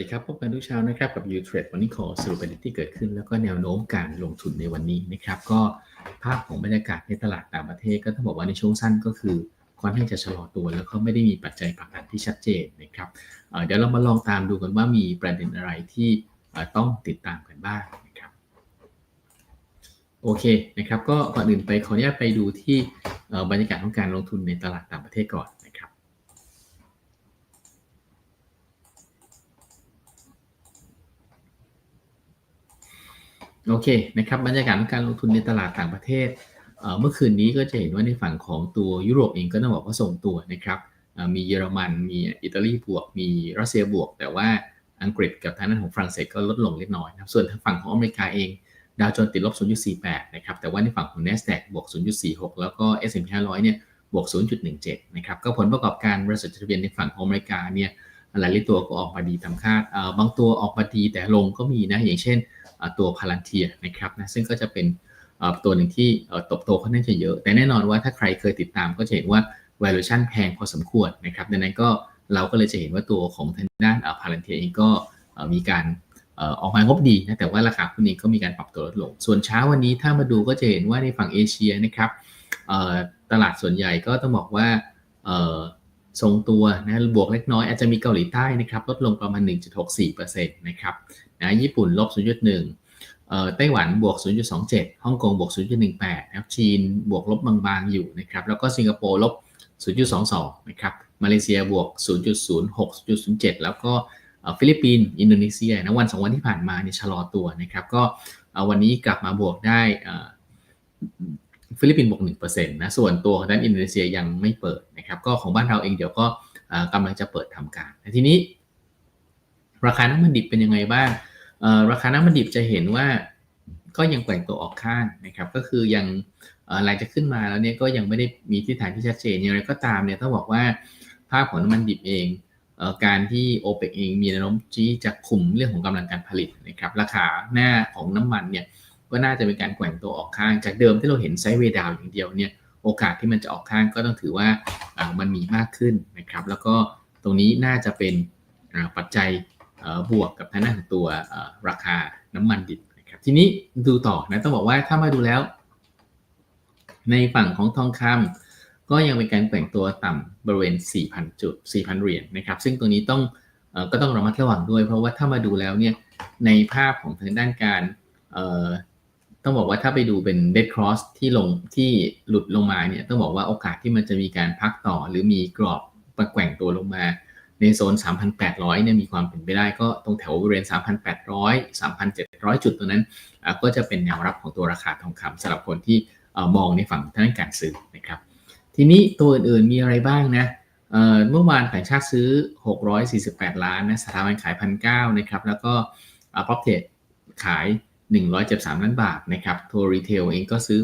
วัสดีครับ พบกันทุกเช้านะครับ กับ u t r a d e วันนี้ขอสรุปประเด็นที่เกิดขึ้น แล้วก็แนวโน้มการลงทุนในวันนี้นะครับ ก็ภาพของบรรยากาศในตลาดต่างประเทศ ก็ต้องบอกว่าในช่วงสั้นก็คือค่อนข้างจะชะลอตัว แล้วก็ไม่ได้มีปัจจัยผลักดันที่ชัดเจนนะครับเเดี๋ยวเรามาลองตามดูกันว่ามีประเด็นอะไรที่ต้องติดตามกันบ้างนะครับโอเคนะครับ ก็ก่อนอื่นไปขออนุญาตไปดูที่บรรยากาศของการลงทุนในตลาดต่างประเทศก่อน โอเคนะครับบรรยากาศของการลงทุนในตลาดต่างประเทศเมื่อคืนนี้ก็จะเห็นว่าในฝั่งของตัวยุโรปเองก็ต้องบอกว่าส่งตัวนะครับมีเยอรมันมีอิตาลีบวก มีรัสเซียบวก แต่ว่าอังกฤษกับทางด้านของฝรั่งเศสก็ลดลงเล็กน้อยนะครับส่วนทางฝั่งของอเมริกาเองดาวโจนส์ติดลบ 0.48 นะครับ แต่ว่าในฝั่งของ NASDAQ บวก 0.46 แล้วก็ S&P 500 เนี่ย บวก 0.17 นะครับ ก็ผลประกอบการบริษัทจดทะเบียนในฝั่งของอเมริกาเนี่ย หลายตัวก็ออกมาดีตามคาด บางตัวออกมาดีแต่ลงก็มีนะ อย่างเช่น ตัวพาลันเทียนะครับนะซึ่งก็จะเป็นตัวหนึ่งที่ตบโตค่อนข้างจะเยอะ แต่แน่นอนว่าถ้าใครเคยติดตามก็จะเห็นว่า valuation แพงพอสมควรนะครับดังนั้นก็เราก็เลยจะเห็นว่าตัวของทางด้านพาลันเทียเองก็มีการออกมางบดีนะแต่ว่าราคาหุ้นนี้ก็มีการปรับตัวลดลง ส่วนเช้าวันนี้ถ้ามาดูก็จะเห็นว่าในฝั่งเอเชียนะครับตลาดส่วนใหญ่ก็ต้องบอกว่าทรงตัวนะบวกเล็กน้อยอาจจะมีเกาหลีใต้นะครับลดลงประมาณ 1.64%นะครับ นะญี่ปุ่นลบ 0.1ไต้หวันบวก 0.27ฮ่องกงบวก 0.18นะครับจีนบวกลบบางๆอยู่นะครับแล้วก็สิงคโปร์ลบ 0.22นะครับมาเลเซียบวก 0.06 0.07 แล้วก็ฟิลิปปินส์อินโดนีเซียนะวันสองวันที่ผ่านมาเนี่ยชะลอตัวนะครับก็วันนี้กลับมาบวกได้ฟิลิปปินส์บวก1%นะส่วนตัวด้านอินโดนีเซียยังไม่เปิดนะครับก็ของบ้านเราเองเดี๋ยวก็กำลังจะเปิดทำการทีนี้ ราคาน้ำมันดิบเป็นยังไงบ้าง ราคาน้ำมันดิบจะเห็นว่าก็ยังแกว่งตัวออกข้างนะครับ ก็คือยังหลังจากขึ้นมาแล้วเนี่ยก็ยังไม่ได้มีทิศทางที่ชัดเจนอย่างไรก็ตามเนี่ยต้องบอกว่าภาพของน้ำมันดิบเองการที่โอเปกเองมีแนวโน้มที่จะคุมเรื่องของกำลังการผลิตนะครับราคาหน้าของน้ำมันเนี่ยก็น่าจะเป็นการแกว่งตัวออกข้างจากเดิมที่เราเห็นไซด์เวดาวอย่างเดียวเนี่ยโอกาสที่มันจะออกข้างก็ต้องถือว่ามันมีมากขึ้นนะครับ แล้วก็ตรงนี้น่าจะเป็นปัจจัย บวกกับทางด้านของตัวราคาน้ำมันดิบนะครับทีนี้ดูต่อนะต้องบอกว่าถ้ามาดูแล้ว ในฝั่งของทองคำก็ยังเป็นการแกว่งตัวต่ำบริเวณ 4,000 จุด 4,000 เหรียญนะครับ ซึ่งตรงนี้ต้องก็ต้องระมัดระวังด้วย เพราะว่าถ้ามาดูแล้วเนี่ยในภาพของทางด้านการต้องบอกว่าถ้าไปดูเป็น dead cross ที่ลงที่หลุดลงมาเนี่ยต้องบอกว่าโอกาสที่มันจะมีการพักต่อ หรือมีกรอบประแกว่งตัวลงมา ในโซน 3,800 เนี่ยมีความเป็นไปได้ก็ตรงแถวบริเวณ 3,800 3,700 จุดตรงนั้น ก็จะเป็นแนวรับของตัวราคาทองคำสำหรับคนที่มองในฝั่งทางการซื้อนะครับ ทีนี้ตัวอื่นๆมีอะไรบ้างนะเมื่อวานต่างชาติซื้อ 648 ล้านนะสถาบันขาย 1,900นะครับ แล้วก็ p r o p t e ขาย 173 ล้านบาทนะครับตัวรีเทลเองก็ซื้อ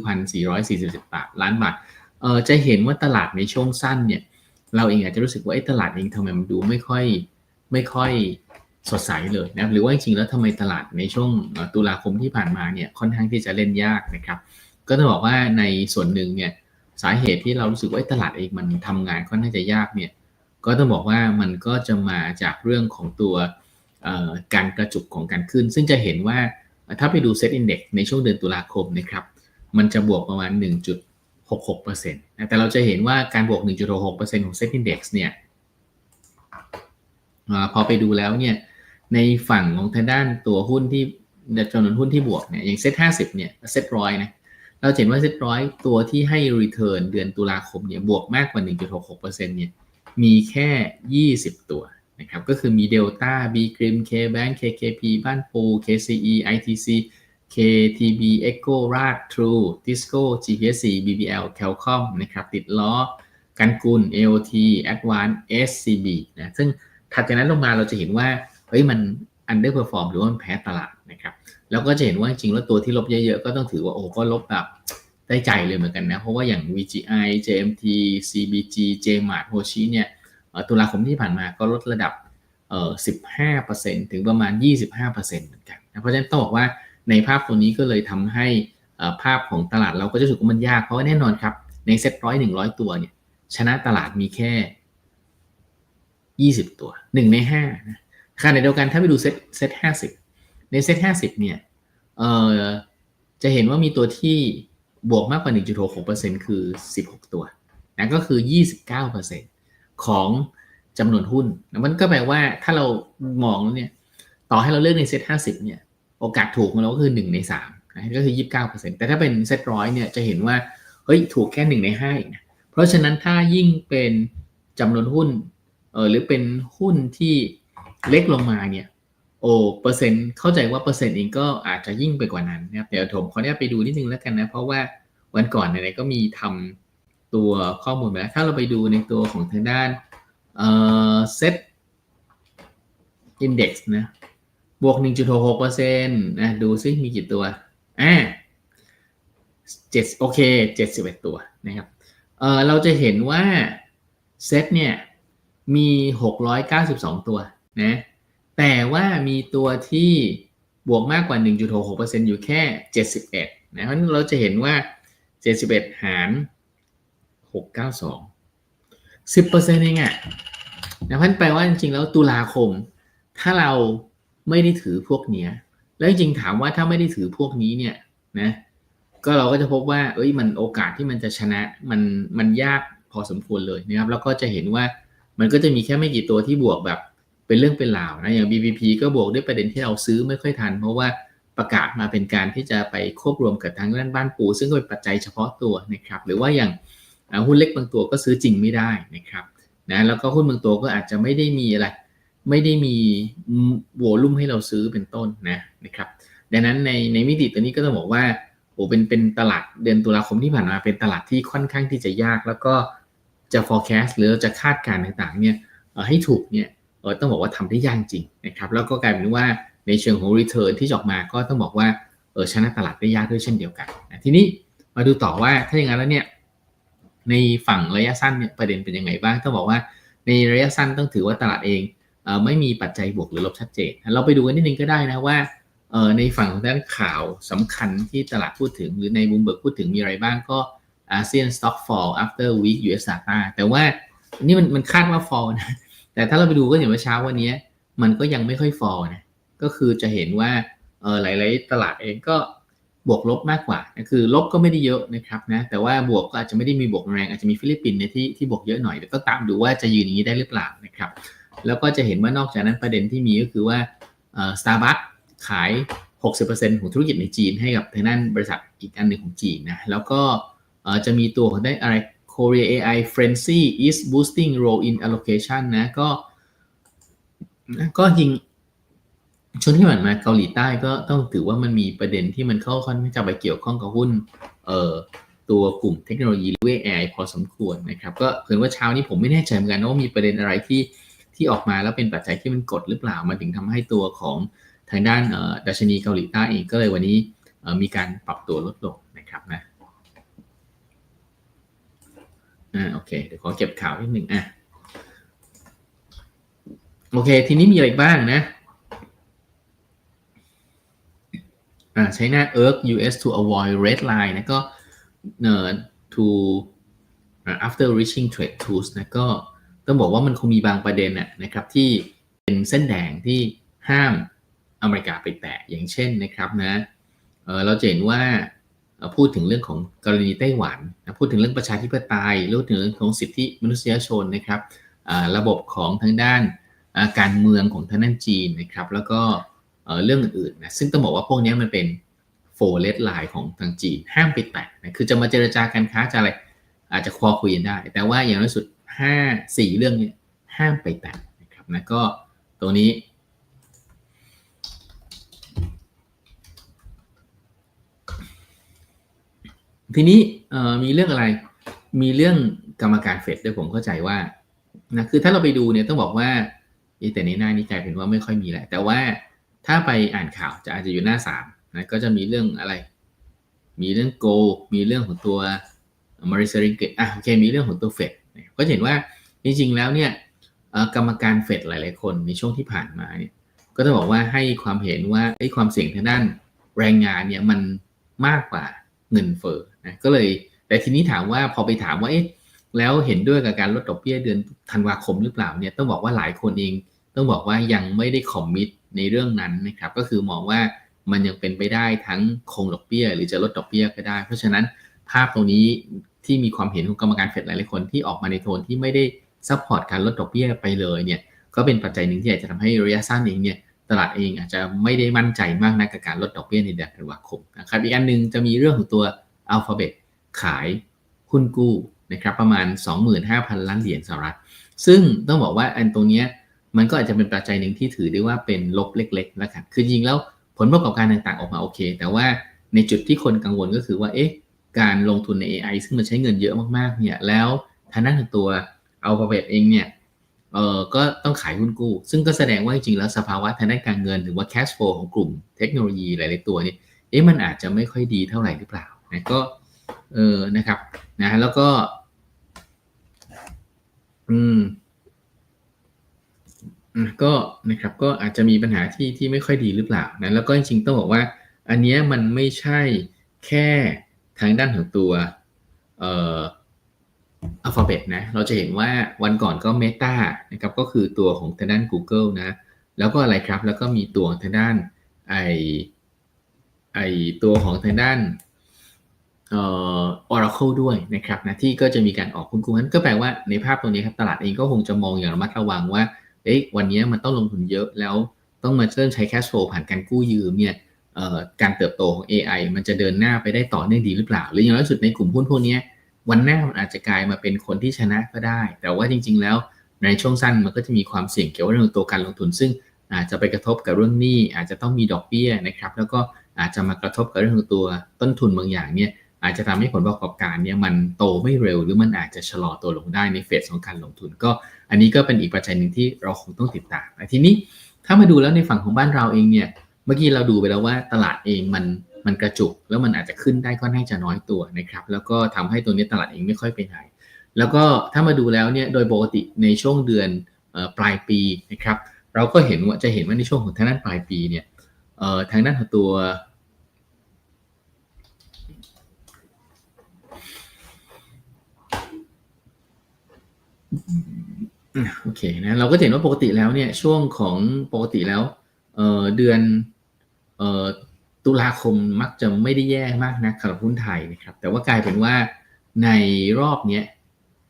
1,440 ล้านบาทจะเห็นว่าตลาดในช่วงสั้นเนี่ย เราเองอาจจะรู้สึกว่าตลาดเองทำไมมันดูไม่ค่อยไม่ค่อยสดใสเลยนะหรือว่าจริงๆแล้วทำไมตลาดในช่วงตุลาคมที่ผ่านมาเนี่ยค่อนข้างที่จะเล่นยากนะครับก็ต้องบอกว่าในส่วนหนึ่งเนี่ยสาเหตุที่เรารู้สึกว่าตลาดเองมันทำงานค่อนข้างจะยากเนี่ยก็ต้องบอกว่ามันก็จะมาจากเรื่องของตัวการกระจุกของการขึ้น ซึ่งจะเห็นว่าถ้าไปดูเซ็ตอินดี x ในช่วงเดือนตุลาคมนะครับมันจะบวกประมาณ 1. 66%นะแต่เราจะเห็นว่าการบวก 1.66%ของ Set Index เนี่ยพอไปดูแล้วเนี่ยในฝั่งของทางด้านตัวหุ้นที่จำนวนหุ้นที่บวกเนี่ยอย่างเซ็ต50เนี่ยเซ็ตร้อยนะเราเห็นว่าเซ็ตร้อยตัวที่ให้ return เดือนตุลาคมเนี่ยบวกมากกว่า 1.66%เนี่ยมีแค่ 20 ตัวนะครับก็คือมี Delta B Grim KBank KKP บ้านปู KCE ITC KTB Echo Rad True Disco GPSC BBL Calcom นะครับติดล้อกันกุล AOT Advance SCB นะซึ่งถัดจากนั้นลงมาเราจะเห็นว่าเฮ้ยมัน underperform หรือว่ามันแพ้ตลาดนะครับแล้วก็จะเห็นว่าจริงๆแล้วตัวที่ลบเยอะๆ ก็ต้องถือว่าโอ้ก็ลบแบบได้ใจเลยเหมือนกันนะ เพราะว่าอย่าง VGI JMT CBG JMart Hoshi เนี่ยตุลาคมที่ผ่านมาก็ลดระดับเอ่อ15%ถึงประมาณ 25%เหมือนกันนะเพราะฉะนั้นต้องบอกว่า ในภาพตัวนี้ก็เลยทำให้ภาพของตลาดเราก็จะรู้สึกว่ามันยาก เพราะว่าแน่นอนครับ ในเซ็ตร้อยหนึ่งร้อยตัวเนี่ย ชนะตลาดมีแค่20ตัว1ใน5นะขณะเดียวกันถ้าไปดูเซตเซตห้าสิบในเซตห้าสิบเนี่ยเอ่อจะเห็นว่ามีตัวที่บวกมากกว่า 1.66%คือ 16 ตัวนะก็คือ 29%ของจำนวนหุ้น มันก็แปลว่าถ้าเรามองเนี่ย ต่อให้เราเลือกในเซต50 เนี่ย อกาสถูกของเราก็คือ 1 ใน3นะก็คือ 29%แต่ถ้าเป็นเซตร้อยเนี่ยจะเห็นว่าเฮ้ยถูกแค่ 1 ใน5อีกนะเพราะฉะนั้นถ้ายิ่งเป็นจำนวนหุ้นเออหรือเป็นหุ้นที่เล็กลงมาเนี่ยโอ้เปอร์เซ็นต์เข้าใจว่าเปอร์เซ็นต์เองก็อาจจะยิ่งไปกว่านั้นนะครับเดี๋ยวผมขออนุญาตไปดูนิดนึงแล้วกันนะ เพราะว่าวันก่อนไหนๆก็มีทำตัวข้อมูลไปแล้วถ้าเราไปดูในตัวของทางด้านเอ่อเซ็ตอินเด็กซ์นะ บวก 1.66%นะดูซิมีกี่ตัวอ่าเจ็ดโอเค71ตัวนะครับเออเราจะเห็นว่าเซตเนี่ยมี692ตัวนะแต่ว่ามีตัวที่บวกมากกว่า 1.66%อยู่แค่ 71นะเพราะนั้นเราจะเห็นว่า 71 หาร 692 10%เองอะนะพันแปลว่าจริงๆแล้วตุลาคม ถ้าเรา ไม่ได้ถือพวกเนี้ย แล้วจริงๆถามว่าถ้าไม่ได้ถือพวกนี้เนี่ยนะก็เราก็จะพบว่า เอ้ยมันโอกาสที่มันจะชนะมันมันยากพอสมควรเลยนะครับ แล้วก็จะเห็นว่ามันก็จะมีแค่ไม่กี่ตัวที่บวกแบบเป็นเรื่องเป็นราวนะอย่าง BBP ก็บวกด้วยประเด็นที่เราซื้อไม่ค่อยทัน เพราะว่าประกาศมาเป็นการที่จะไปควบรวมกับทางด้านบ้านปู ซึ่งก็เป็นปัจจัยเฉพาะตัวนะครับ หรือว่าอย่างหุ้นเล็กบางตัวก็ซื้อจริงไม่ได้นะครับนะแล้วก็หุ้นบางตัวก็อาจจะไม่ได้มีอะไร ไม่ได้มีโวลุ่มให้เราซื้อเป็นต้นนะนะครับดังนั้นในในมิติตัวนี้ก็ต้องบอกว่าโอ้เป็นเป็นตลาดเดือนตุลาคมที่ผ่านมาเป็นตลาดที่ค่อนข้างที่จะยาก แล้วก็จะ forecast หรือจะคาดการณ์ต่างๆเนี่ยให้ถูกเนี่ยต้องบอกว่าทำได้ยากจริงนะครับแล้วก็กลายเป็นว่าในเชิงของ return ที่ออกมาก็ต้องบอกว่าเออชนะตลาดได้ยากด้วยเช่นเดียวกันนะทีนี้มาดูต่อว่าถ้าอย่างนั้นแล้วเนี่ยในฝั่งระยะสั้นเนี่ยประเด็นเป็นยังไงบ้างต้องบอกว่าในระยะสั้นต้องถือว่าตลาดเอง ไม่มีปัจจัยบวกหรือลบชัดเจน เราไปดูกันนิดนึงก็ได้นะว่าในฝั่งของด้านข่าวสำคัญที่ตลาดพูดถึง หรือในบูมเบิร์กพูดถึงมีอะไรบ้างก็อาเซียน stock fall after week US data แต่ว่านี่มันมันคาดว่า fall นะ แต่ถ้าเราไปดูก็เห็นว่าเช้าวันนี้มันก็ยังไม่ค่อย fall นะ ก็คือจะเห็นว่าเออหลาย ๆ ตลาดเองก็บวกลบมากกว่าคือลบก็ไม่ได้เยอะนะครับนะ แต่ว่าบวกก็อาจจะไม่ได้มีบวกแรง อาจจะมีฟิลิปปินส์ในที่ที่บวกเยอะหน่อยเดี๋ยวก็ตามดูว่าจะยืนอย่างนี้ได้หรือเปล่านะครับ แล้วก็จะเห็นว่านอกจากนั้นประเด็นที่มีก็คือว่าสตาร์บัคขาย 60%ของธุรกิจในจีนให้กับทางด้านบริษัทอีกอันหนึ่งของจีนนะแล้วก็จะมีตัวของได้อะไร Korea AI Frenzy is boosting role in allocation นะก็ก็จริงช่วงที่ผ่านมาเกาหลีใต้ก็ต้องถือว่ามันมีประเด็นที่มันเข้าค่อนข้างจะไปเกี่ยวข้องกับหุ้นเอ่อตัวกลุ่มเทคโนโลยีหรือ AI พอสมควรนะครับ ก็เพิ่ว่าเช้านี้ผมไม่แน่ใจเหมือนกันว่ามีประเด็นอะไรที่ ที่ออกมาแล้วเป็นปัจจัยที่มันกดหรือเปล่ามันถึงทำให้ตัวของทางด้านดัชนีเกาหลีใต้เองก็เลยวันนี้มีการปรับตัวลดลงนะครับนะอ่าโอเคเดี๋ยวขอเก็บข่าวนิดหนึ่งอะโอเค ทีนี้มีอะไรบ้างนะอ่าใช้หน้า ERC US to avoid red line นะก็เอ่อ to after reaching trade tools นะก็ ต้องบอกว่ามันคงมีบางประเด็นนะครับที่เป็นเส้นแดงที่ห้ามอเมริกาไปแตะอย่างเช่นนะครับนะเเราจะเห็นว่าพูดถึงเรื่องของกรณีไต้หวันพูดถึงเรื่องประชาธิปไตยพูดถึงเรื่องของสิทธิมนุษยชนนะครับระบบของทางด้านการเมืองของทางด้านจีนนะครับแล้วก็เรื่องอื่นๆนะซึ่งต้องบอกว่าพวกนี้มันเป็นโฟเลสไลน์ของทางจีนห้ามไปแตะนะคือจะมาเจรจาการค้าจะอะไรอาจจะคอคุยกันได้ แต่ว่าอย่างน้อยสุด 5 4เรื่องเนี้ห้ามไปแตะนะครับนะก็ตัวนี้ ทีนี้มีเรื่องอะไร มีเรื่องกรรมการเฟดด้วยผมเข้าใจว่านะคือถ้าเราไปดูเนี่ยต้องบอกว่าแต่ในหน้านี้กลายเป็นว่าไม่ค่อยมีแหละ แต่ว่าถ้าไปอ่านข่าวจะอาจจะอยู่หน้าสามนะก็จะมีเรื่องอะไร มีเรื่องโก มีเรื่องของตัวมาริเซริงเกตอะโอเค มีเรื่องของตัวเฟด ก็เห็นว่าจริงๆแล้วเนี่ยกรรมการเฟดหลาย ๆ คนในช่วงที่ผ่านมาเนี่ยก็ต้องบอกว่าให้ความเห็นว่าไอ้ความเสี่ยงทางด้านแรงงานเนี่ยมันมากกว่าเงินเฟ้อนะก็เลยแต่ทีนี้ถามว่าพอไปถามว่าเอ๊ะแล้วเห็นด้วยกับการลดดอกเบี้ยเดือนธันวาคมหรือเปล่าเนี่ยต้องบอกว่าหลายคนเองต้องบอกว่ายังไม่ได้คอมมิตในเรื่องนั้นนะครับก็คือมองว่ามันยังเป็นไปได้ทั้งคงดอกเบี้ย หรือจะลดดอกเบี้ยก็ได้ เพราะฉะนั้นภาพตรงนี้ ที่มีความเห็นของกรรมการเฟดหลายๆคนที่ออกมาในโทนที่ไม่ได้ซัพพอร์ตการลดดอกเบี้ยไปเลยเนี่ยก็เป็นปัจจัยหนึ่งที่อาจจะทำให้ระยะสั้นเองเนี่ยตลาดเองอาจจะไม่ได้มั่นใจมากนักกับการลดดอกเบี้ยในเดือนธันวาคมนะครับอีกอันหนึ่งจะมีเรื่องของตัว Alphabet ขายหุ้นกู้นะครับประมาณ 25,000 ล้านเหรียญสหรัฐ ซึ่งต้องบอกว่าอันตรงนี้มันก็อาจจะเป็นปัจจัยหนึ่งที่ถือได้ว่าเป็นลบเล็กๆแล้วกันคือจริงแล้วผลประกอบการต่างๆออกมาโอเค แต่ว่าในจุดที่คนกังวลก็คือว่าเอ๊ะ การลงทุนใน AI ซึ่งมันใช้เงินเยอะมากๆเนี่ยแล้วทางด้านของตัว Alphabet เองเนี่ยเออก็ต้องขายหุ้นกู้ ซึ่งก็แสดงว่าจริงๆแล้วสภาวะทางด้านการเงินหรือว่า cash flow ของกลุ่มเทคโนโลยีหลายๆตัวเนี่ยเอ๊ะมันอาจจะไม่ค่อยดีเท่าไหร่หรือเปล่านะก็เออนะครับนะแล้วก็ อืมก็นะครับก็อาจจะมีปัญหาที่ที่ไม่ค่อยดีหรือเปล่านะแล้วก็จริงๆต้องบอกว่า อันนี้มันไม่ใช่แค่ ทางด้านของตัวเอ่ออัลฟาเบตนะ เราจะเห็นว่าวันก่อนก็ Meta นะครับ ก็คือตัวของทางด้าน Google นะ แล้วก็อะไรครับ แล้วก็มีตัวทางด้านไอไอตัวของทางด้านเอ่อ Oracle ด้วยนะครับนะที่ก็จะมีการออกคุณกู้นั้นก็แปลว่าในภาพตรงนี้ครับตลาดเองก็คงจะมองอย่างระมัดระวังว่าเอ๊ะวันนี้มันต้องลงทุนเยอะแล้วต้องมาเริ่มใช้ cash flow ผ่านการกู้ยืมเนี่ย การเติบโตของ AI มันจะเดินหน้าไปได้ต่อเนื่องดีหรือเปล่า หรืออย่างน้อยสุดในกลุ่มหุ้นพวกนี้วันหน้ามันอาจจะกลายมาเป็นคนที่ชนะก็ได้ แต่ว่าจริง ๆ แล้วในช่วงสั้นมันก็จะมีความเสี่ยงเกี่ยวกับเรื่องตัวการลงทุน ซึ่งอาจจะไปกระทบกับเรื่องหนี้อาจจะต้องมีดอกเบี้ยนะครับ แล้วก็อาจจะมากระทบกับเรื่องของตัวต้นทุนบางอย่างเนี่ยอาจจะทำให้ผลประกอบการเนี่ยมันโตไม่เร็ว หรือมันอาจจะชะลอตัวลงได้ในเฟสของการลงทุน ก็อันนี้ก็เป็นอีกปัจจัยหนึ่งที่เราคงต้องติดตามทีนี้ถ้ามาดูแล้วในฝั่งของบ้านเราเองเนี่ย เมื่อกี้เราดูไปแล้วว่าตลาดเองมันมันกระจุก แล้วมันอาจจะขึ้นได้ก็น่าจะน้อยตัวนะครับ แล้วก็ทำให้ตัวนี้ตลาดเองไม่ค่อยไปไหน แล้วก็ถ้ามาดูแล้วเนี่ยโดยปกติในช่วงเดือนปลายปีนะครับเราก็เห็นว่าจะเห็นว่าในช่วงของทางด้านปลายปีเนี่ยทางด้านของตัวโอเคนะเราก็เห็นว่าปกติแล้วเนี่ยช่วงของปกติแล้วเเดือน ตุลาคมมักจะไม่ได้แย่มากนะสำหรับหุ้นไทยนะครับ แต่ว่ากลายเป็นว่าในรอบนี้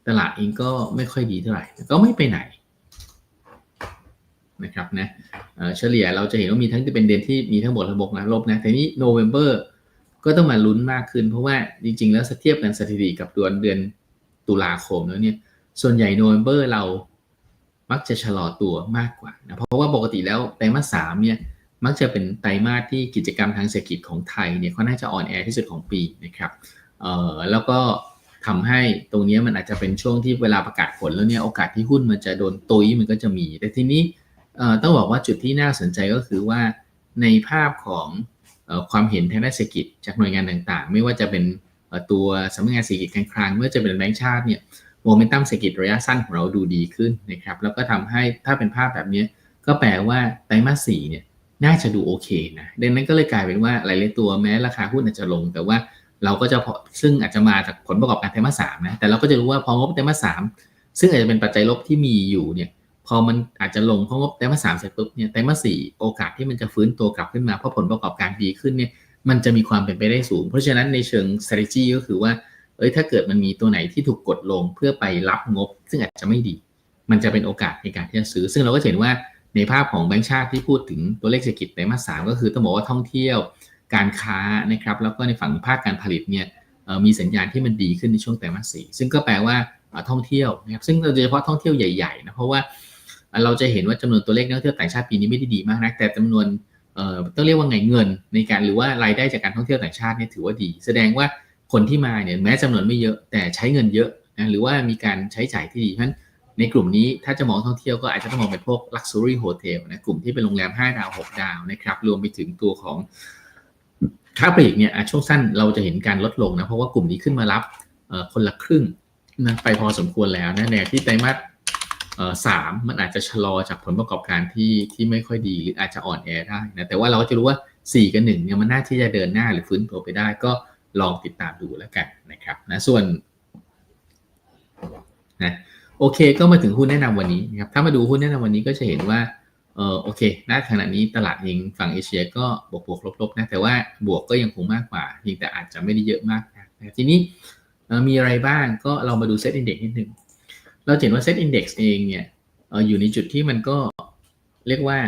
ตลาดเองก็ไม่ค่อยดีเท่าไหร่ก็ไม่ไปไหนนะครับนะเฉลี่ยเราจะเห็นว่ามีทั้งที่เป็นเดือนที่มีทั้งหมดระบบนะลบนะแต่นี้โนเวม ber ก็ต้องมาลุ้นมากขึ้น เพราะว่าจริงๆ แล้วเทียบกันสถิติกับเดือนเดือนตุลาคมแล้วเนี่ยส่วนใหญ่โนเวม ber เรามักจะชะลอตัวมากกว่านะเพราะว่าปกติแล้วไตรมาสสามเนี่ย มักจะเป็นไตรมาสที่กิจกรรมทางเศรษฐกิจของไทยเนี่ยเขาน่าจะอ่อนแอที่สุดของปีนะครับเอ่อแล้วก็ทำให้ตรงนี้มันอาจจะเป็นช่วงที่เวลาประกาศผลแล้วเนี่ยโอกาสที่หุ้นมันจะโดนตุยมันก็จะมี แต่ทีนี้ต้องบอกว่าจุดที่น่าสนใจก็คือว่าในภาพของความเห็นทางด้านเศรษฐกิจจากหน่วยงานต่างๆ ไม่ว่าจะเป็นตัวสำนักงานเศรษฐกิจการคลังเมื่อจะเป็นแบงก์ชาติเนี่ยโมเมนตัมเศรษฐกิจระยะสั้นของเราดูดีขึ้นนะครับแล้วก็ทำให้ถ้าเป็นภาพแบบนี้ก็แปลว่าไตรมาสสี่เนี่ย น่าจะดูโอเคนะดังนั้นก็เลยกลายเป็นว่าหลายๆตัวแม้ราคาหุ้นอาจจะลง แต่ว่าเราก็จะซึ่งอาจจะมาจากผลประกอบการไตรมาสสามนะแต่เราก็จะรู้ว่าพองบไตรมาสสามซึ่งอาจจะเป็นปัจจัยลบที่มีอยู่เนี่ยพอมันอาจจะลงเพราะงบไตรมาสสามเสร็จปุ๊บเนี่ยไตรมาสสี่โอกาสที่มันจะฟื้นตัวกลับขึ้นมาเพราะผลประกอบการดีขึ้นเนี่ยมันจะมีความเป็นไปได้สูง เพราะฉะนั้นในเชิง strategy ก็คือว่าเอ้ยถ้าเกิดมันมีตัวไหนที่ถูกกดลงเพื่อไปรับงบ ซึ่งอาจจะไม่ดี มันจะเป็นโอกาสในการที่จะซื้อ ซึ่งเราก็เห็นว่า ในภาพของแบงก์ชาติที่พูดถึงตัวเลขเศรษฐกิจในมาสามก็คือต้องบอกว่าท่องเที่ยวการค้านะครับแล้วก็ในฝั่งภาคการผลิตเนี่ยมีสัญญาณที่มันดีขึ้นในช่วงไตรมาสสี่ซึ่งก็แปลว่าท่องเที่ยวนะครับซึ่งโดยเฉพาะท่องเที่ยวใหญ่ๆนะเพราะว่าเราจะเห็นว่าจำนวนตัวเลขนักท่องเที่ยวต่างชาติปีนี้ไม่ได้ดีมากนะแต่จำนวนต้องเรียกว่าไงเงินในการหรือว่ารายได้จากการท่องเที่ยวต่างชาติเนี่ยถือว่าดี แสดงว่าคนที่มาเนี่ยแม้จำนวนไม่เยอะแต่ใช้เงินเยอะนะหรือว่ามีการใช้จ่ายที่ดีเพราะฉะนั้น ในกลุ่มนี้ถ้าจะมองท่องเที่ยวก็อาจจะต้องมองเป็นพวก Luxury Hotel นะกลุ่มที่เป็นโรงแรม 5 ดาว 6 ดาวนะครับรวมไปถึงตัวของค้าปลีกเนี่ยช่วงสั้นเราจะเห็นการลดลงนะเพราะว่ากลุ่มนี้ขึ้นมารับคนละครึ่งนะไปพอสมควรแล้วนะแนวที่ไตรมาสสามมันอาจจะชะลอจากผลประกอบการที่ที่ไม่ค่อยดีหรืออาจจะอ่อนแอได้นะแต่ว่าเราก็จะรู้ว่า 4 กับ1เนี่ยมันน่าที่จะเดินหน้าหรือฟื้นตัวไปได้ก็ลองติดตามดูแล้วกันนะครับนะส่วนนะ โอเค ก็มาถึงหุ้นแนะนำวันนี้นะครับถ้ามาดูหุ้นแนะนำวันนี้ก็จะเห็นว่าเออโอเคณขณะนี้ตลาดเองฝั่งเอเชียก็บวกบวกลบๆนะแต่ว่าบวกก็ยังคงมากกว่าเพียงแต่อาจจะไม่ได้เยอะมากนะทีนี้มีอะไรบ้างก็เรามาดูเซ็ตอินเด็กซ์นิดนึงเราเห็นว่าเซ็ตอินเด็กซ์เองเนี่ยอยู่ในจุดที่มันก็เรียกว่า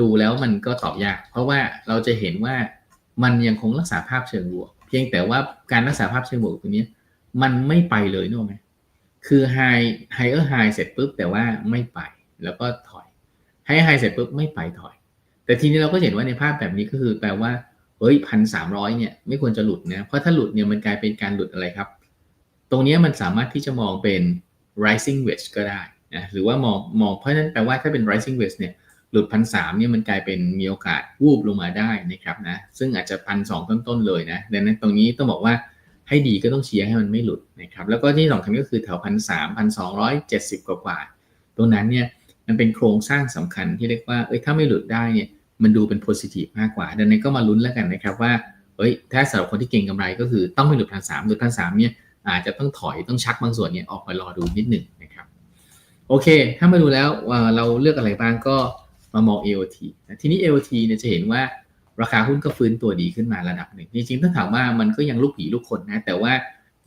ดูแล้วมันก็ตอบยาก เพราะว่าเราจะเห็นว่ามันยังคงรักษาภาพเชิงบวก เพียงแต่ว่าการรักษาภาพเชิงบวกตรงนี้มันไม่ไปเลยนึกไหม คือไฮไฮเออร์ไฮเสร็จปุ๊บแต่ว่าไม่ไปแล้วก็ถอยไฮไฮเสร็จปุ๊บไม่ไปถอย แต่ทีนี้เราก็เห็นว่าในภาพแบบนี้ก็คือแปลว่าเฮ้ยพันสามร้อยเนี่ยไม่ควรจะหลุดนะเพราะถ้าหลุดเนี่ยมันกลายเป็นการหลุดอะไรครับ ตรงนี้มันสามารถที่จะมองเป็น rising wedge ก็ได้นะหรือว่ามองมองเพราะฉะนั้นแปลว่าถ้าเป็น rising wedge เนี่ยหลุดพันสามเนี่ยมันกลายเป็นมีโอกาสวูบลงมาได้นะครับนะซึ่งอาจจะพันสองต้นๆเลยนะดังนั้นตรงนี้ต้องบอกว่า ให้ดีก็ต้องเชียร์ให้มันไม่หลุดนะครับแล้วก็ที่สำคัญก็คือแถวพันสามพันสองร้อยเจ็ดสิบกว่าตรงนั้นเนี่ยมันเป็นโครงสร้างสำคัญที่เรียกว่าเอ้ยถ้าไม่หลุดได้เนี่ยมันดูเป็นโพซิทีฟมากกว่า ดังนั้นก็มาลุ้นแล้วกันนะครับว่าเฮ้ยถ้าสำหรับคนที่เก่งกำไรก็คือต้องไม่หลุดพันสามหลุดพันสามเนี่ยอาจจะต้องถอยต้องชักบางส่วนเนี่ยออกมารอดูนิดหนึ่งนะครับโอเค ถ้ามาดูแล้วเราเลือกอะไรบ้างก็มามอง AOT ทีนี้ AOT เนี่ยจะเห็นว่า ราคาหุ้นก็ฟื้นตัวดีขึ้นมาระดับหนึ่งจริงๆถ้าถามว่ามันก็ยังลูกผีลูกคนนะแต่ว่า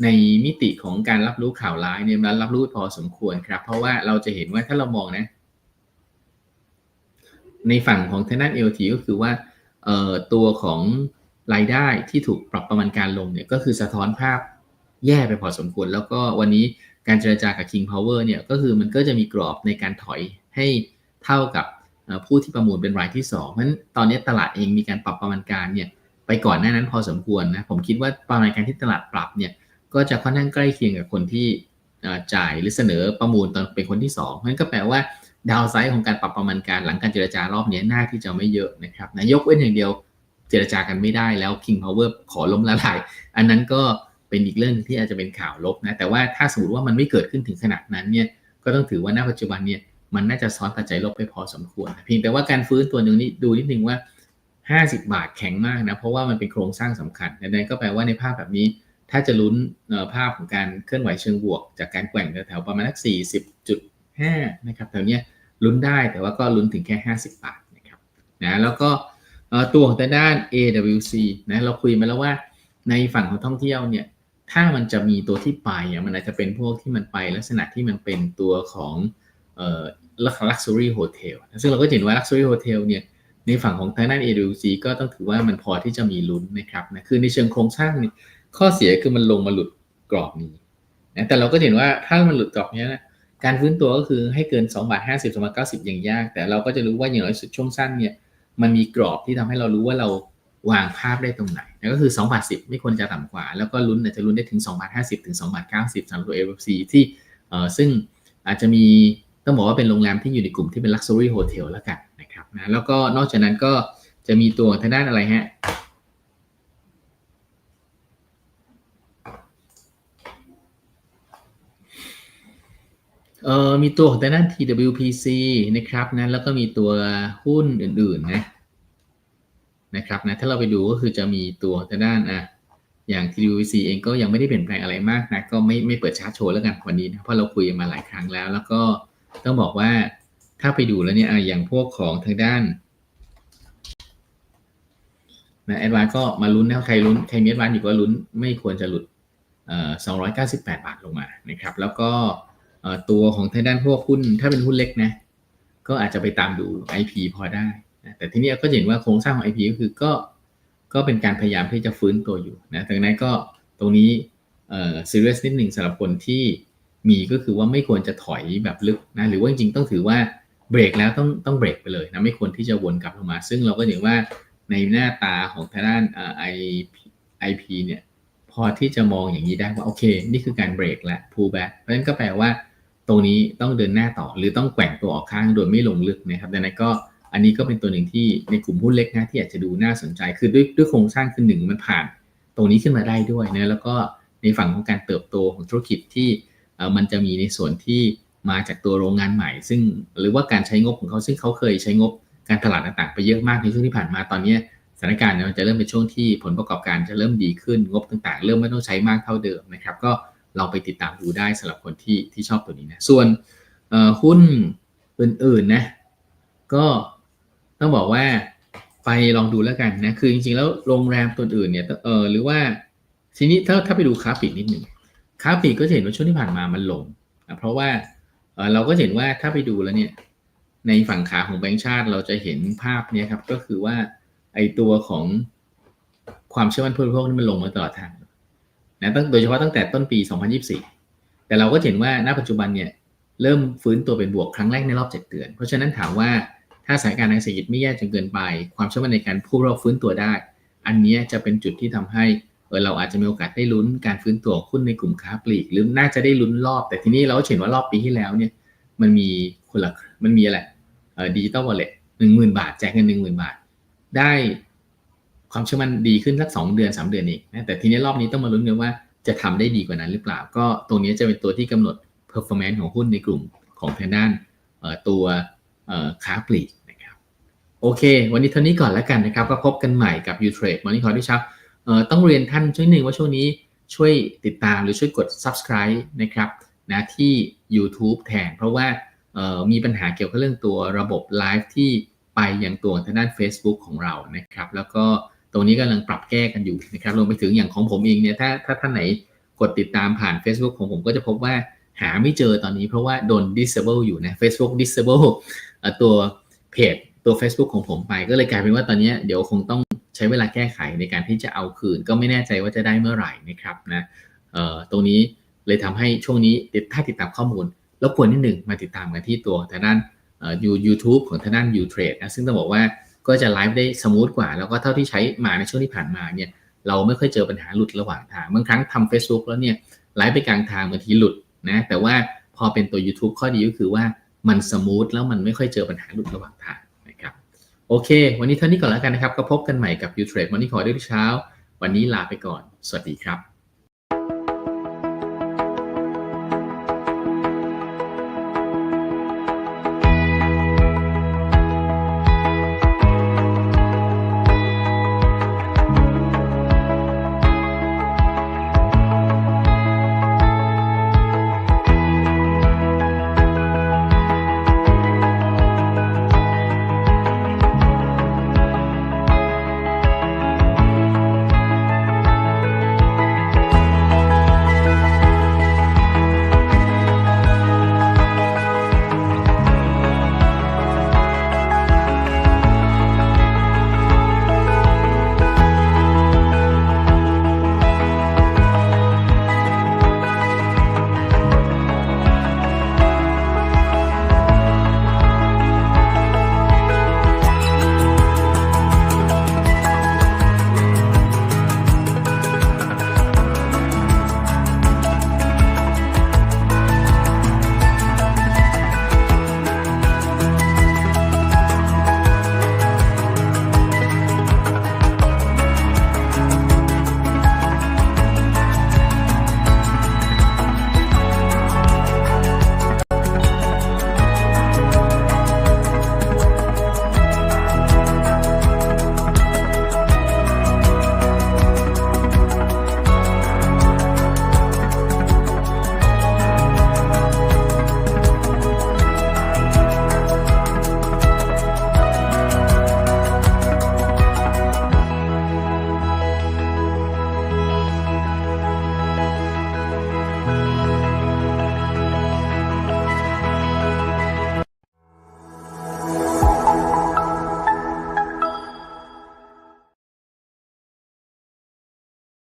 ในมิติของการรับรู้ข่าวร้ายเนี่ยมันรับรู้พอสมควรครับ เพราะว่าเราจะเห็นว่าถ้าเรามองนะ ในฝั่งของทางด้าน LT ก็คือว่าตัวของรายได้ที่ถูกปรับประมาณการลงเนี่ยก็คือสะท้อนภาพแย่ไปพอสมควร แล้วก็วันนี้การเจรจากับ King Power เนี่ยก็คือมันก็จะมีกรอบในการถอยให้เท่ากับ ผู้ที่ประมูลเป็นรายที่2เพราะฉะนั้นตอนนี้ตลาดเองมีการปรับประมาณการเนี่ยไปก่อนหน้านั้นพอสมควรนะผมคิดว่าประมาณการที่ตลาดปรับเนี่ยก็จะค่อนข้างใกล้เคียงกับคนที่จ่ายหรือเสนอประมูลตอนเป็นคนที่2เพราะฉะนั้นก็แปลว่าดาวไซด์ของการปรับประมาณการหลังการเจรจารอบนี้น่าที่จะไม่เยอะนะครับนะยกเว้นอย่างเดียวเจรจากันไม่ได้แล้ว King Power ขอล้มละลาย อันนั้นก็เป็นอีกเรื่องที่อาจจะเป็นข่าวลบนะแต่ว่าถ้าสมมติว่ามันไม่เกิดขึ้นถึงขนาดนั้นเนี่ยก็ต้องถือว่าณปัจจุบันเนี่ย มันน่าจะซ้อนปัจจัยลบไปพอสมควรเพียงแต่ว่าการฟื้นตัวหนึ่งนี้ดูนิดนึงว่า 50 บาทแข็งมากนะ เพราะว่ามันเป็นโครงสร้างสำคัญดังนั้นก็แปลว่าในภาพแบบนี้ ถ้าจะลุ้นภาพของการเคลื่อนไหวเชิงบวก จากการแกว่งแถวประมาณสัก40.5 นะครับแถวเนี้ยลุ้นได้แต่ว่าก็ลุ้นถึงแค่ 50 บาทนะครับนะแล้วก็ตัวของแต่ด้าน AWC นะเราคุยมาแล้วว่าในฝั่งของท่องเที่ยวเนี่ยถ้ามันจะมีตัวที่ไปอะมันอาจจะเป็นพวกที่มันไปลักษณะที่มันเป็นตัวของ เอ่อ luxury hotel ซึ่งเราก็เห็นว่า luxury hotel เนี่ยในฝั่งของทางด้าน AWC ก็ต้องถือว่ามันพอที่จะมีลุ้นนะครับนะคือในเชิงโครงสร้างนี่ข้อเสียคือมันลงมาหลุดกรอบนี้นะแต่เราก็เห็นว่าถ้ามันหลุดกรอบนี้นะการฟื้นตัวก็คือให้เกิน2บาท50 2บาท90 อย่างยาก แต่เราก็จะรู้ว่าอย่างน้อยสุดช่วงสั้นเนี่ยมันมีกรอบที่ทำให้เรารู้ว่าเราวางภาพได้ตรงไหนนั่นก็คือ2บาท10 ไม่ควรจะต่ำกว่า แล้วก็ลุ้นอาจจะลุ้นได้ถึง2บาท50 ถึง2บาท90สำหรับตัว AFC ที่เอ่อซึ่งอาจจะมี ต้องบอกว่าเป็นโรงแรมที่อยู่ในกลุ่มที่เป็น Luxury Hotel แล้วกันนะครับนะแล้วก็นอกจากนั้นก็จะมีตัวทางด้านอะไรฮะเอ่อมีตัวของทางด้าน TWPC นะครับนะแล้วก็มีตัวหุ้นอื่นๆนะนะครับนะถ้าเราไปดูก็คือจะมีตัวทางด้านอะอย่าง TWC เองก็ยังไม่ได้เปลี่ยนแปลงอะไรมากนะก็ไม่ไม่เปิดชาร์ตโชว์แล้วกันวันนี้นะเพราะเราคุยมาหลายครั้งแล้ว แล้วก็ ต้องบอกว่าถ้าไปดูแล้วเนี่ยอย่างพวกของทางด้านนะแอดวานก็มาลุ้นนะใครลุ้นใครมีแอดวานอยู่ก็ลุ้นไม่ควรจะหลุดเอ่อ298บาทลงมานะครับ แล้วก็ตัวของทางด้านพวกหุ้นถ้าเป็นหุ้นเล็กนะก็อาจจะไปตามดู IP พอได้นะแต่ที่นี้ก็เห็นว่าโครงสร้างของ IP ก็คือก็ก็เป็นการพยายามที่จะฟื้นตัวอยู่นะดังนั้นก็ตรงนี้เอ่อ serious นิดหนึ่งสำหรับคนที่ มีก็คือว่าไม่ควรจะถอยแบบลึกนะหรือว่าจริงๆต้องถือว่าเบรกแล้วต้องต้องเบรกไปเลยนะไม่ควรที่จะวนกลับลงมา ซึ่งเราก็เห็นว่าในหน้าตาของทางด้านไอไอพีเนี่ยพอที่จะมองอย่างนี้ได้ว่าโอเค นี่คือการเบรกและ pull back เพราะฉะนั้นก็แปลว่าตรงนี้ต้องเดินหน้าต่อ หรือต้องแกว่งตัวออกข้างโดยไม่ลงลึกนะครับดังนั้นก็อันนี้ก็เป็นตัวหนึ่งที่ในกลุ่มหุ้นเล็กนะที่อาจจะดูน่าสนใจคือด้วยด้วยโครงสร้างคือหนึ่งมันผ่าน ตรงนี้ขึ้นมาได้ด้วยนะแล้วก็ในฝั่งของการเติบโตของธุรกิจที่ มันจะมีในส่วนที่มาจากตัวโรงงานใหม่ ซึ่งหรือว่าการใช้งบของเขาซึ่งเขาเคยใช้งบการตลาดต่างๆไปเยอะมากในช่วงที่ผ่านมาตอนนี้สถานการณ์มันจะเริ่มเป็นช่วงที่ผลประกอบการจะเริ่มดีขึ้นงบต่างๆ เริ่มไม่ต้องใช้มากเท่าเดิมนะครับ ก็เราไปติดตามดูได้สำหรับคนที่ที่ชอบตัวนี้นะส่วนหุ้นอื่นๆนะก็ต้องบอกว่าไปลองดูแล้วกันนะคือจริงๆแล้วโรงแรมตัวอื่นเนี่ยเออหรือว่าทีนี้ถ้าถ้าไปดูค้าปลีกนิดหนึ่ง ค้าปลีกก็จะเห็นว่าช่วงที่ผ่านมามันลงนะเพราะว่าเราก็เห็นว่าถ้าไปดูแล้วเนี่ยในฝั่งขาของแบงก์ชาติเราจะเห็นภาพเนี้ยครับ ก็คือว่าไอตัวของความเชื่อมั่นผู้บริโภคนี่มันลงมาตลอดทางนะตั้งโดยเฉพาะตั้งแต่ต้นปี 2024 แต่เราก็เห็นว่าณปัจจุบันเนี่ยเริ่มฟื้นตัวเป็นบวกครั้งแรกในรอบ 7 เดือน เพราะฉะนั้นถามว่าถ้าสถานการณ์ทางเศรษฐกิจไม่แย่จนเกินไป ความเชื่อมั่นในการผู้บริโภคฟื้นตัวได้ อันนี้จะเป็นจุดที่ทำให้ เออเราอาจจะมีโอกาสได้ลุ้นการฟื้นตัวหุ้นในกลุ่มค้าปลีก หรือน่าจะได้ลุ้นรอบ แต่ทีนี้เราเห็นว่ารอบปีที่แล้วเนี่ย มันมีคนละมันมีอะไรเออดิจิตอลวอลเล็ตหนึ่งหมื่นบาทแจกเงินหนึ่งหมื่นบาท ได้ความเชื่อมั่นดีขึ้นสักสองเดือนสามเดือนอีกนะแต่ทีนี้รอบนี้ต้องมาลุ้นกันว่าจะทำได้ดีกว่านั้นหรือเปล่า ก็ตรงนี้จะเป็นตัวที่กำหนด performance ของหุ้นในกลุ่มของทางด้านเออตัวเออค้าปลีกนะครับ โอเค วันนี้เท่านี้ก่อนแล้วกันนะครับ ก็พบกันใหม่กับ U-Trade Morning Call ที่เช้า ต้องเรียนท่านช่วยหนึ่งว่าช่วงนี้ช่วยติดตามหรือช่วยกด subscribe นะครับนะที่ YouTube แทน เพราะว่ามีปัญหาเกี่ยวกับเรื่องตัวระบบไลฟ์ที่ไปอยังตัวทางด้าน Facebook ของเรานะครับ แล้วก็ตรงนี้กำลังปรับแก้กันอยู่นะครับรวมไปถึงอย่างของผมเองเนี่ยถ้าถ้าท่านไหนกดติดตามผ่าน Facebook ของผมก็จะพบว่าหาไม่เจอตอนนี้เพราะว่าโดน disable อยู่นะ Facebook disable เอ่อตัวเพจตัว Facebook ของผมไปก็เลยกลายเป็นว่าตอนนี้เดี๋ยวคงต้อง ใช้เวลาแก้ไขในการที่จะเอาคืน ก็ไม่แน่ใจว่าจะได้เมื่อไหร่นะครับนะเอ่อตรงนี้เลยทำให้ช่วงนี้ถ้าติดตามข้อมูลรบกวนนิดหนึ่งมาติดตามกันที่ตัวทางด้านเอ่อ YouTube ของทางด้าน U-Trade นะซึ่งต้องบอกว่าก็จะไลฟ์ได้สมูทกว่า แล้วก็เท่าที่ใช้มาในช่วงที่ผ่านมาเนี่ยเราไม่ค่อยเจอปัญหาหลุดระหว่างทางบางครั้งทำ Facebook แล้วเนี่ยไลฟ์ไปกลางทางบางทีหลุดนะแต่ว่าพอเป็นตัว YouTube ข้อดีก็คือว่ามันสมูทแล้วมันไม่ค่อยเจอปัญหาหลุดระหว่างทาง โอเค วันนี้เท่านี้ก่อนแล้วกันนะครับ ก็พบกันใหม่กับ U-Trade Morning Call ด้วยเช้า วันนี้ลาไปก่อน สวัสดีครับ